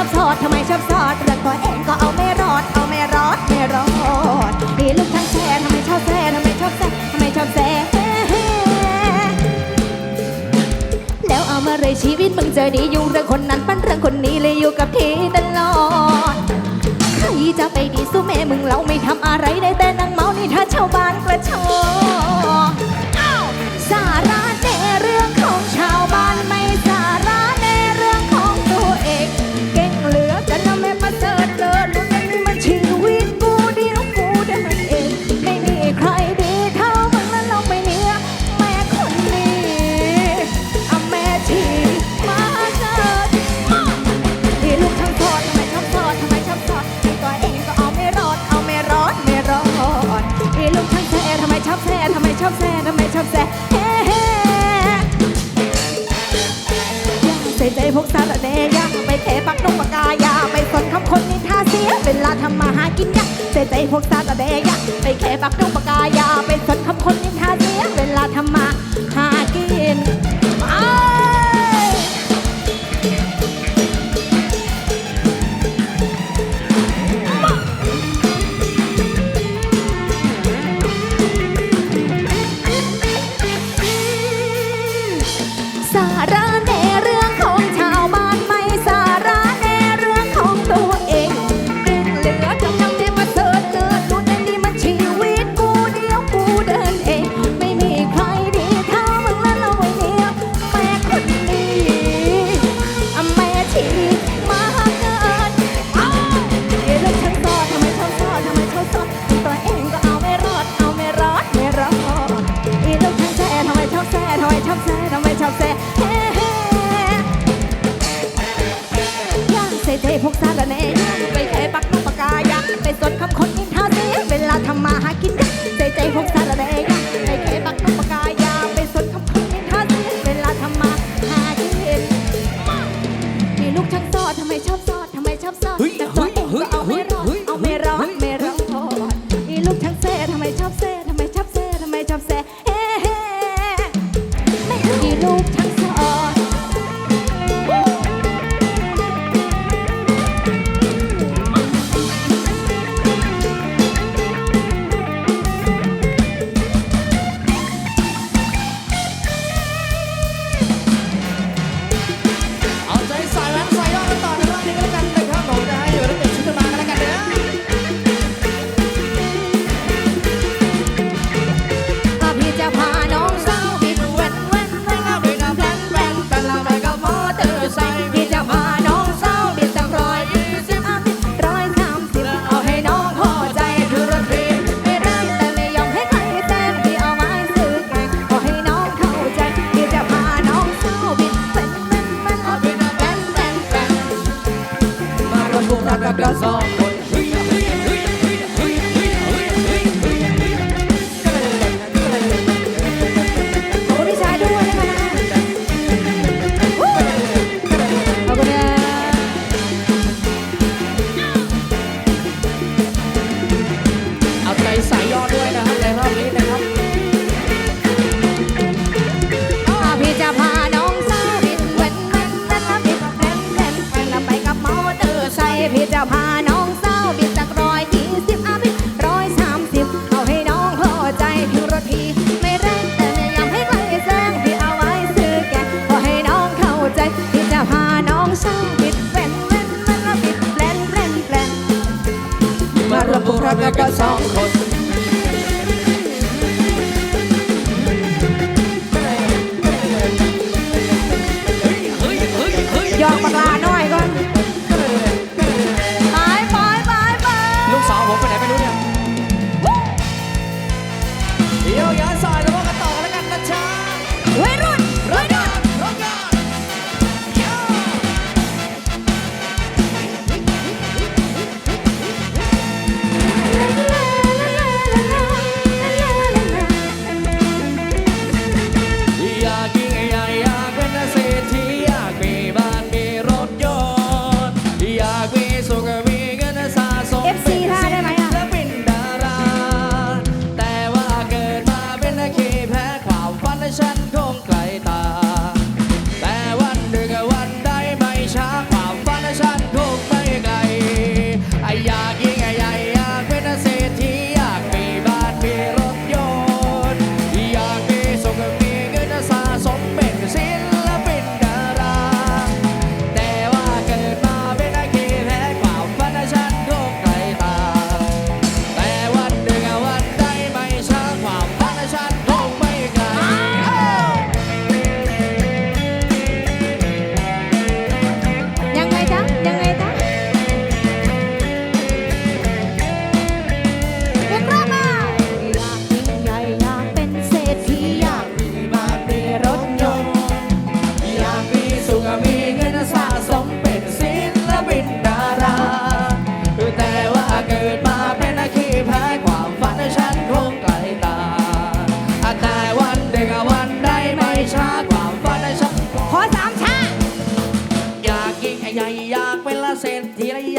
อบสอดทำไมชอบสอดเรื่องตัวเองก็เอาไม่รอด เอาไม่รอดไม่รอดมีลูกทั้งแซ่ทำไมชอบแซ่ทำไมชอบแซ่ทำไมชอบแซ่แล้วเอามาเลยชีวิตมึงจะดีอยู่เรื่องคนนั้นปั้นเรื่องคนนี้เลยอยู่กับที่ตลอดใครจะไปดีสู้แม่มึงเราไม่ทำอะไรได้แต่ำมาหากินยะเสียใจพวกซากระแดกยะไปแค่ปักนุ่งปากกายาไป็น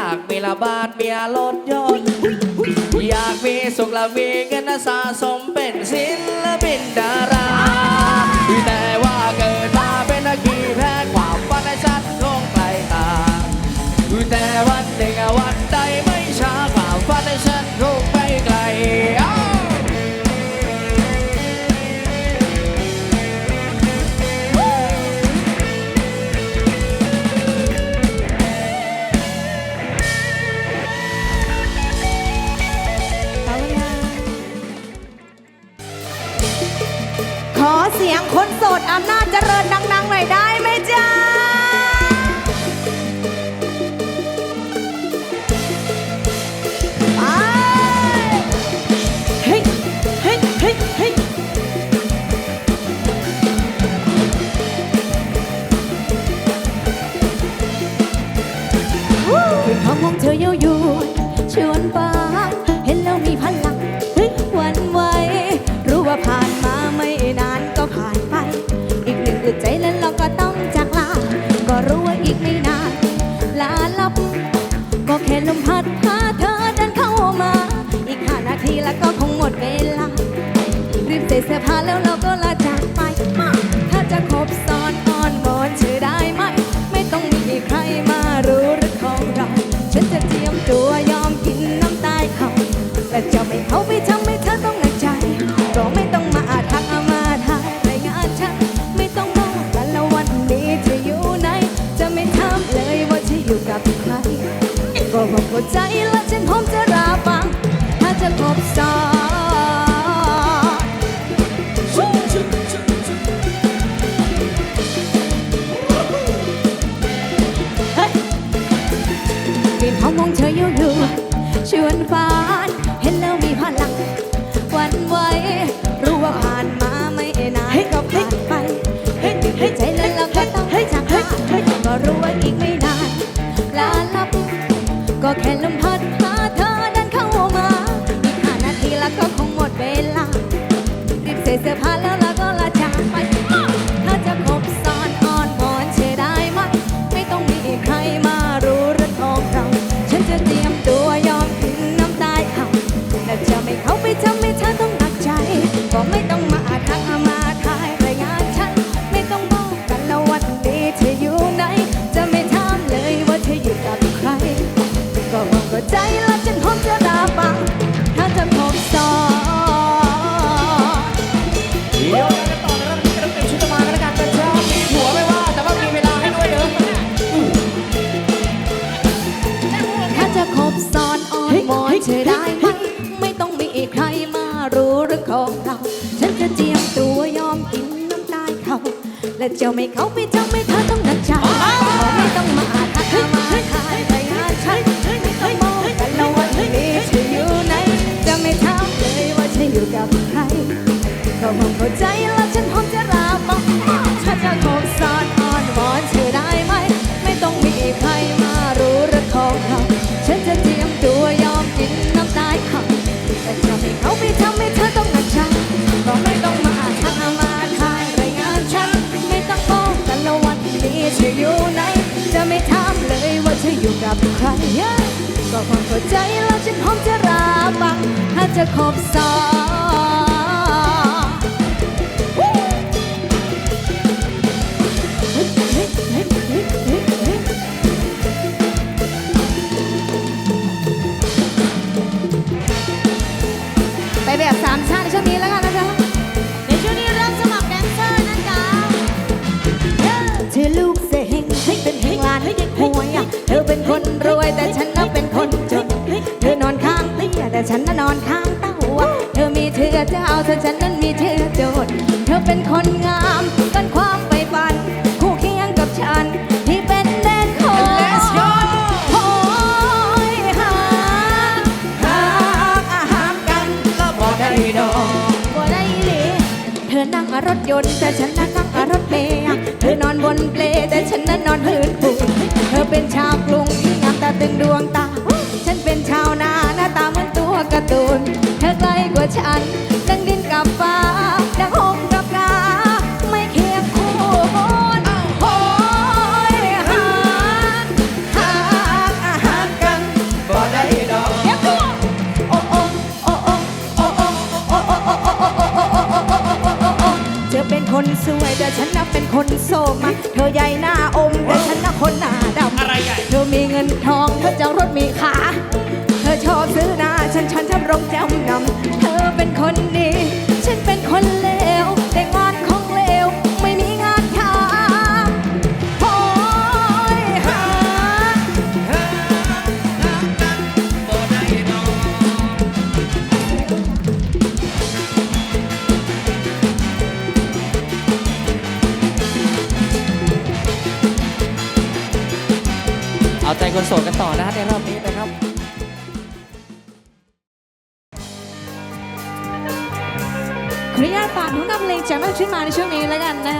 อยากมีละบาทเมียรถยนต์อยากมีสุขละมีเงินสะสมเป็นศิลปินดาราแต่ว่า คนโสดอำนาจเจริญดังๆหน่อยได้ไหมจ๊ะคำของเธอเย้ายวนชวนไป ไม่นานลาลับ ก็แค่ลมพัดพาเธอเดินเข้ามา อีกห้านาทีแล้วก็คงหมดเวลารีบใส่เสื้อผ้าแล้วเราก็ลาจาก นเห็นแล้วมีพลังวันไหวรู้ว่าผ่านมาไม่นานก็ผ่านไปเห็นใจแล้วเราก็ต้องจากลาก็รู้ว่าอีก เจ้าไม่เขาไม่เจ้าไม่เขาต้องนักจ่าไม่ต้องมาอาทักมาทายไปหาฉันไม่ต้องมองกันแล้ววันนี้จะอยู่ไหนจะไม่ถามเลยว่าฉันอยู่กับใครก็มองเข้าใจ เธออยู่กับใครก็ความเข้าใจแล้วฉันพร้อมจะรับฟังถ้าจะคบซ้อน นมีเธอโดดเธอเป็นคนงามกันความไปฝัน คู่เคียงกับฉัน ที่เป็นแดนของ Let's ยหาหากอาหารกันก็บ่ได้ดอก บ่ได้อีหลีเธอนั่งรถยนต์แต่ฉันนั่งรถเมล์เธอนอนบนเปลแต่ฉันนั้นนอนพื้นปูนเธอเป็นชาวกรุงที่งามตาตึงดวงตา ฉันเป็นชาวนาหน้าตาเหมือนตัวการ์ตูน เธอใกล้กว่าฉัน ดังหงกับกาไมเคียงคู่คนโหยหาหาหากันบ่ได้ดอกเธอเป็นคนสวยแต่ฉันน่ะเป็นคนโสมะเธอใหญ่หน้าอมแต่ฉันน่ะคนหน้าดำ อะไรใหญ่ เธอมีเงินทองเธอจะรถมีขา เธอชอบซื้อนาฉันฉันทำรงจำนำ ออนุญาตฝากทุกนำเพลงจากนักขึ้นมาในช่วงนี้แล้วกันนะ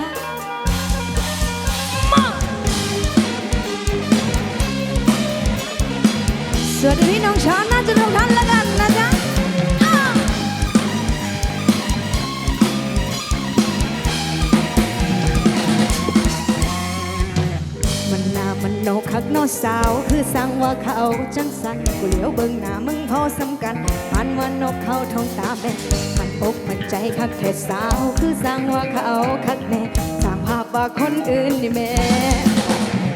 สวัสดีพี่น้องชาวน่าจะทุกท่านแล้วกันนะจ๊ะ นหนามันโนคักโนสาว คือสั่งว่าเขาจังสันกูเหลียวเบิ่งหน้ามึงพอสำกันมันว่านกเขาทองตาแบนมันปกมันใจคักแค่สาว คือสั่งว่าเขาคักแน่สร้างภาพว่าคนอื่นนี่แม่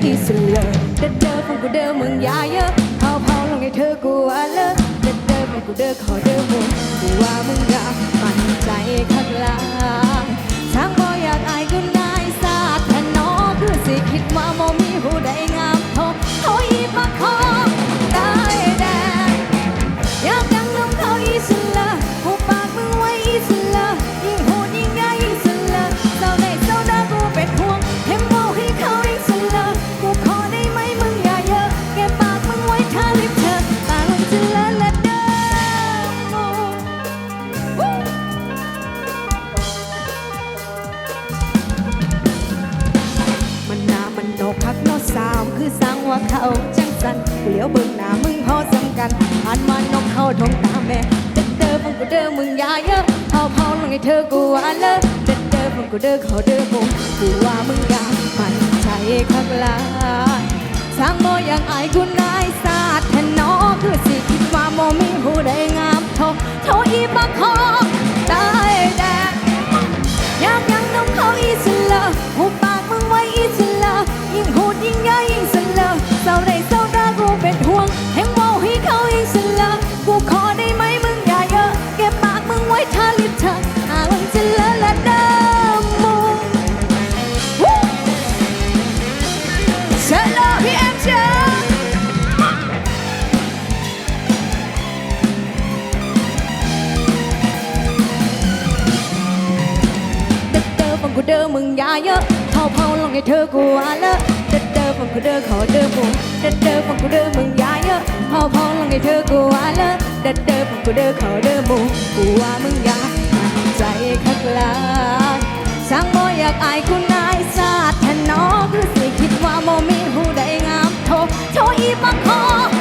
อีสุดเลยเด็ดเดิมของกูเดิมมึงอย่าเยอะเผาเผาลงให้เธอกูว่าเลิกเด็ดเดิมของกูเดิมขอเดิมมึงกูว่ามึงอยากมันใจข้างล่า อสำกันผ่านมานกเขาทงตาแม่เด็ดเดิมมึงกูเดิมมึงอย่าเยอะเผาเผาลงให้เธอกูว่าเลิกเด็ดเดิมมึงกูเดิมเขาเดิมมึงกูว่ามึงอยากมันใจคักหลายสร้างโมอย่างอายกูนายสาดแทนน้อคือสิคิดว่าโมมีผู้ใดงามเทอเท่าอีบักคอได้แดงอยากยังน้องเขาอีสเละหูปากมึงไว้อีสเละยิ่งพูดยิ่งย่ยิ่งสเละเศร้าได้เร กูเดิมขอเดิมมึงเด็ดเดิมฟังกูเดิมมึงยาเยอะเผาเผาลงให้เธอกูว่าเลอะเด็ดเดิมฟังกูเดิมขอเดิมมึงกูว่ามึงอยามันใจคักลาช่างบ่อยากอายกูนายสาดแทนน้อคือสิคิดว่าโมมีผู้ใดงามโทโทอีบังคอ